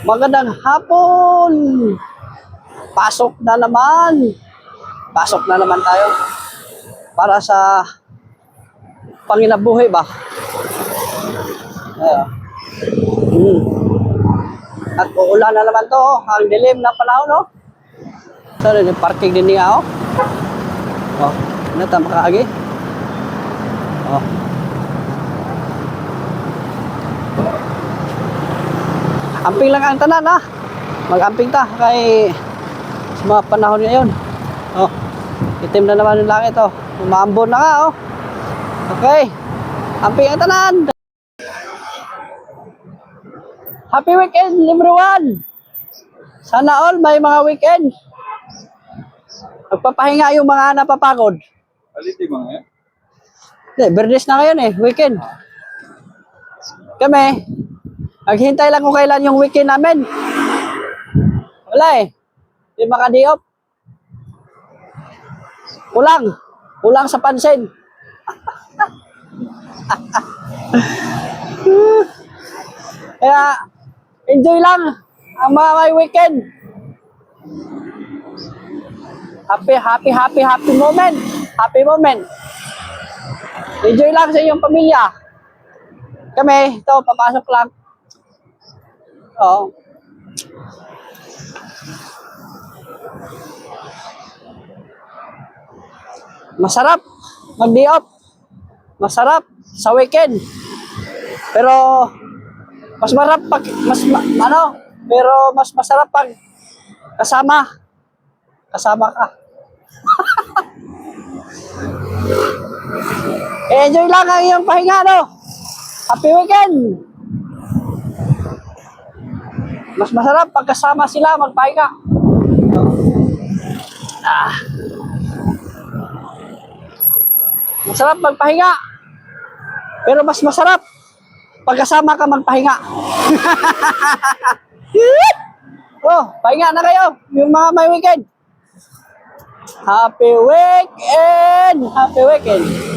Magandang hapon! Pasok na naman! Pasok na naman tayo para sa panginabuhi ba? Ayan. Hmm. At uulan na naman to, oh. ang dilim ng panahon, no? So, yung parking din niya, oh. Oh, ano ta makaagi? Oh. Amping lang ang tanan, ha? Mag-amping ta kay sa mga panahon ngayon. Oh, itim na naman yung langit, oh. Umambon na nga, oh. Okay. Amping ang tanan. Happy weekend, everyone! Sana all may mga weekend. Magpapahinga yung mga napapagod. Aliti mga yan. Hindi, Bernes na ngayon eh, weekend. Kami, naghintay lang kung kailan yung weekend namin. Wala eh. Di makadiop. Kulang. Kulang sa pansin. Kaya, enjoy lang ang mga may weekend. Happy, happy, happy, happy moment. Happy moment. Enjoy lang sa iyong pamilya. Kami, ito, papasok lang. Oo. Masarap mag-day off. Masarap sa weekend. Pero mas marap pag mas ma- ano, pero mas masarap pag kasama. Kasama ka. Enjoy lang ang iyong pahinga, no? Happy weekend! Mas masarap pag kasama sila magpahinga. Ah. Masarap magpahinga. Pero mas masarap pag kasama ka magpahinga. oh, pahinga na kayo, yung mga may weekend. Happy weekend! Happy weekend!